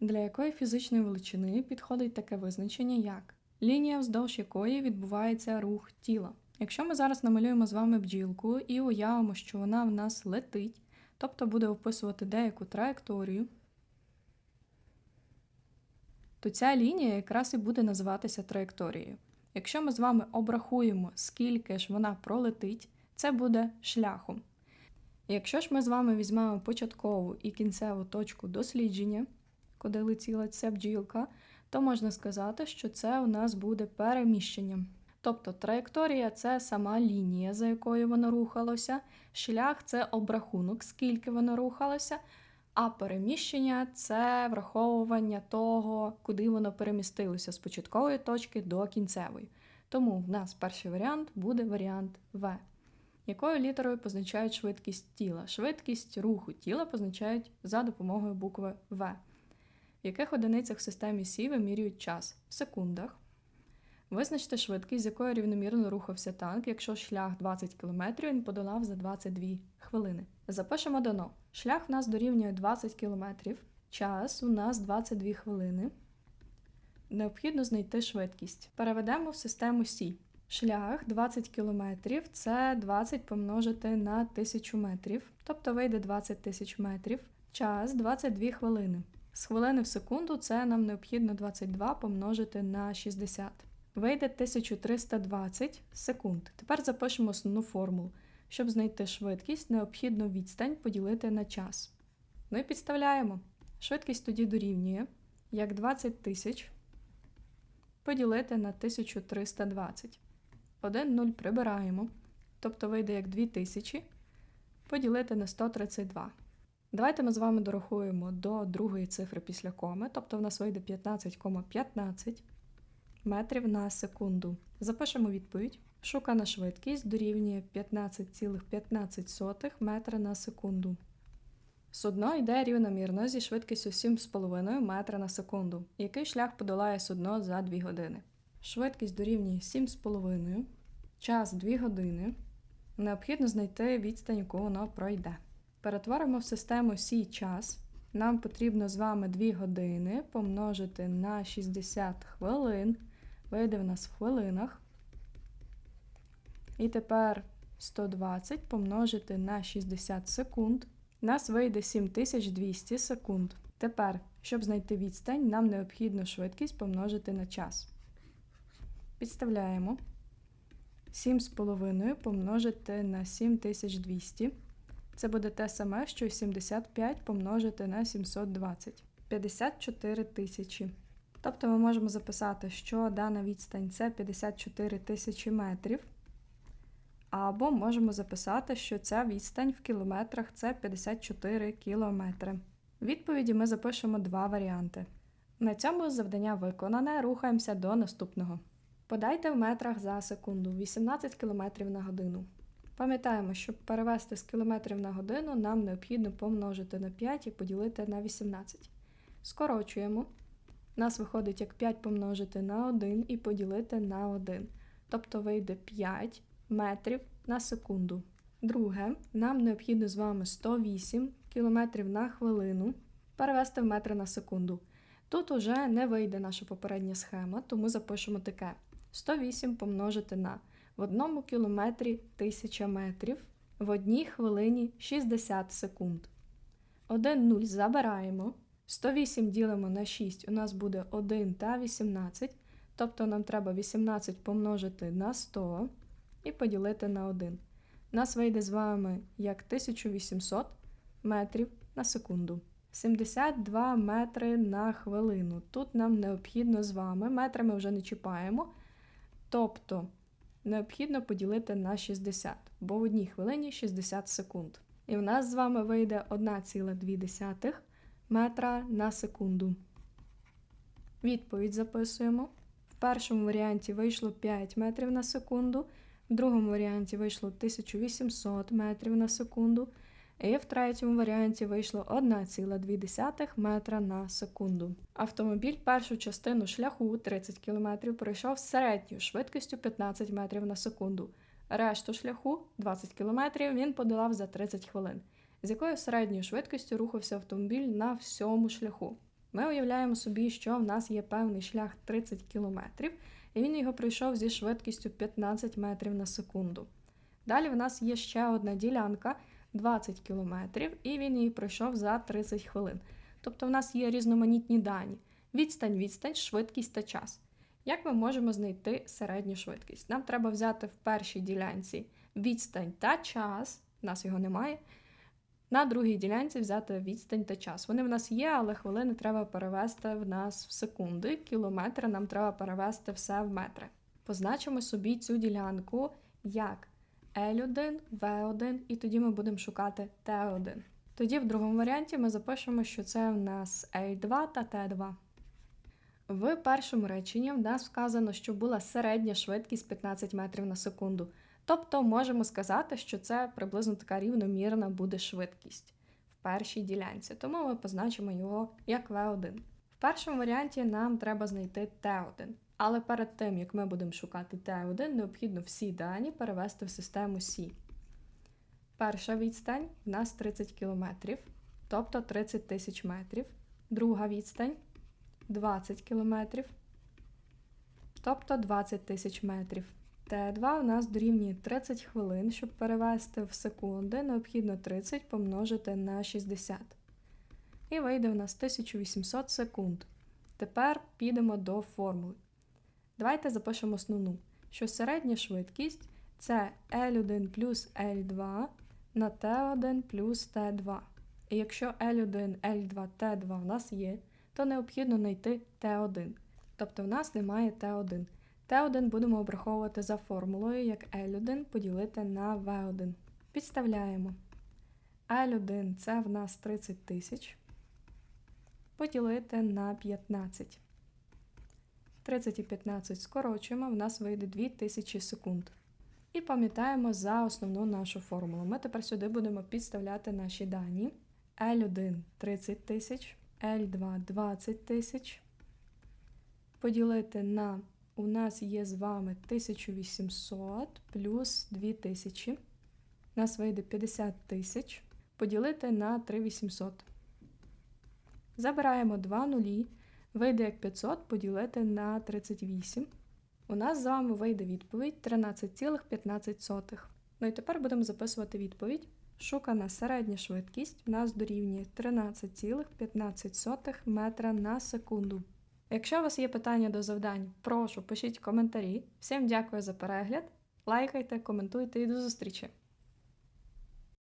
Для якої фізичної величини підходить таке визначення, як лінія, вздовж якої відбувається рух тіла. Якщо ми зараз намалюємо з вами бджілку і уявимо, що вона в нас летить, тобто буде описувати деяку траєкторію, то ця лінія якраз і буде називатися траєкторією. Якщо ми з вами обрахуємо, скільки ж вона пролетить, це буде шляхом. Якщо ж ми з вами візьмемо початкову і кінцеву точку дослідження, куди летіла ця бджілка, то можна сказати, що це у нас буде переміщенням. Тобто траєкторія це сама лінія, за якою воно рухалося, шлях це обрахунок, скільки воно рухалося, а переміщення це враховування того, куди воно перемістилося з початкової точки до кінцевої. Тому в нас перший варіант буде варіант В. Якою літерою позначають швидкість тіла? Швидкість руху тіла позначають за допомогою букви В. Яких одиницях в системі Сі вимірюють час? В секундах. Визначте швидкість, з якою рівномірно рухався танк, якщо шлях 20 км він подолав за 22 хвилини. Запишемо дано. Шлях в нас дорівнює 20 км, час у нас 22 хвилини. Необхідно знайти швидкість. Переведемо в систему Сі. Шлях 20 км це 20 помножити на 1000 метрів, тобто вийде 20 тисяч метрів. Час 22 хвилини. З хвилини в секунду це нам необхідно 22 помножити на 60. Вийде 1320 секунд. Тепер запишемо основну формулу. Щоб знайти швидкість, необхідно відстань поділити на час. Ну і підставляємо. Швидкість тоді дорівнює, як 20 тисяч поділити на 1320. 1 0 прибираємо, тобто вийде як 2000 поділити на 132. Давайте ми з вами дорахуємо до другої цифри після коми, тобто в нас вийде 15,15 ,15 метрів на секунду. Запишемо відповідь. Шукана швидкість дорівнює 15,15 метра на секунду. Судно йде рівномірно зі швидкістю 7,5 метра на секунду. Який шлях подолає судно за 2 години? Швидкість дорівнює 7,5, час 2 години. Необхідно знайти відстань, яку воно пройде. Перетворимо в систему Сі час. Нам потрібно з вами 2 години помножити на 60 хвилин. Вийде в нас в хвилинах. І тепер 120 помножити на 60 секунд. У нас вийде 7200 секунд. Тепер, щоб знайти відстань, нам необхідно швидкість помножити на час. Підставляємо 7,5 помножити на 7200. Це буде те саме, що 75 помножити на 720. 54 тисячі. Тобто ми можемо записати, що дана відстань це 54 тисячі метрів. Або можемо записати, що ця відстань в кілометрах це 54 кілометри. Відповіді ми запишемо два варіанти. На цьому завдання виконане, рухаємося до наступного. Подайте в метрах за секунду 18 км на годину. Пам'ятаємо, щоб перевести з кілометрів на годину, нам необхідно помножити на 5 і поділити на 18. Скорочуємо. Нас виходить як 5 помножити на 1 і поділити на 1. Тобто вийде 5 метрів на секунду. Друге, нам необхідно з вами 108 км на хвилину перевести в метри на секунду. Тут уже не вийде наша попередня схема, тому запишемо таке: 108 помножити на в одному кілометрі 1000 метрів, в одній хвилині 60 секунд. 1 0 забираємо. 108 ділимо на 6, у нас буде 1 та 18. Тобто нам треба 18 помножити на 100 і поділити на 1. Нас вийде з вами як 1800 метрів на секунду. 72 метри на хвилину. Тут нам необхідно з вами, метри ми вже не чіпаємо. Тобто необхідно поділити на 60, бо в одній хвилині 60 секунд. І в нас з вами вийде 1,2 метра на секунду. Відповідь записуємо. В першому варіанті вийшло 5 метрів на секунду, в другому варіанті вийшло 1800 метрів на секунду. І в третьому варіанті вийшло 1,2 метра на секунду. Автомобіль першу частину шляху 30 км пройшов середньою швидкістю 15 метрів на секунду. Решту шляху 20 км він подолав за 30 хвилин. З якою середньою швидкістю рухався автомобіль на всьому шляху? Ми уявляємо собі, що в нас є певний шлях 30 км, і він його пройшов зі швидкістю 15 метрів на секунду. Далі в нас є ще одна ділянка 20 км, і він її пройшов за 30 хвилин. Тобто в нас є різноманітні дані: відстань, відстань, швидкість та час. Як ми можемо знайти середню швидкість? Нам треба взяти в першій ділянці відстань та час, в нас його немає. На другій ділянці взяти відстань та час. Вони в нас є, але хвилини треба перевести в нас в секунди, кілометри нам треба перевести все в метри. Позначимо собі цю ділянку як L1, V1, і тоді ми будемо шукати T1. Тоді в другому варіанті ми запишемо, що це в нас L2 та T2. В першому реченні в нас вказано, що була середня швидкість 15 метрів на секунду. Тобто можемо сказати, що це приблизно така рівномірна буде швидкість в першій ділянці, тому ми позначимо його як V1. В першому варіанті нам треба знайти T1. Але перед тим, як ми будемо шукати T1, необхідно всі дані перевести в систему C. Перша відстань в нас 30 км, тобто 30 тисяч метрів. Друга відстань 20 км, тобто 20 тисяч метрів. Т2 у нас дорівнює 30 хвилин, щоб перевести в секунди, необхідно 30 помножити на 60. І вийде у нас 1800 секунд. Тепер підемо до формули. Давайте запишемо основну, що середня швидкість це L1 плюс L2 на T1 плюс T2. І якщо L1, L2, T2 в нас є, то необхідно знайти T1. Тобто в нас немає T1. Т1 будемо обраховувати за формулою, як L1 поділити на V1. Підставляємо. L1 це в нас 30 тисяч. Поділити на 15. 30 і 15 скорочуємо, в нас вийде 2000 секунд. І пам'ятаємо за основну нашу формулу. Ми тепер сюди будемо підставляти наші дані. L1 30 тисяч, L2 20 тисяч. Поділити на у нас є з вами 1800 плюс 2000. У нас вийде 50 тисяч. Поділити на 3800. Забираємо 2 нулі. Вийде як 500 поділити на 38. У нас з вами вийде відповідь 13,15. Ну і тепер будемо записувати відповідь. Шукана середня швидкість в нас дорівнює 13,15 метра на секунду. Якщо у вас є питання до завдань, прошу пишіть коментарі. Всім дякую за перегляд. Лайкайте, коментуйте і до зустрічі!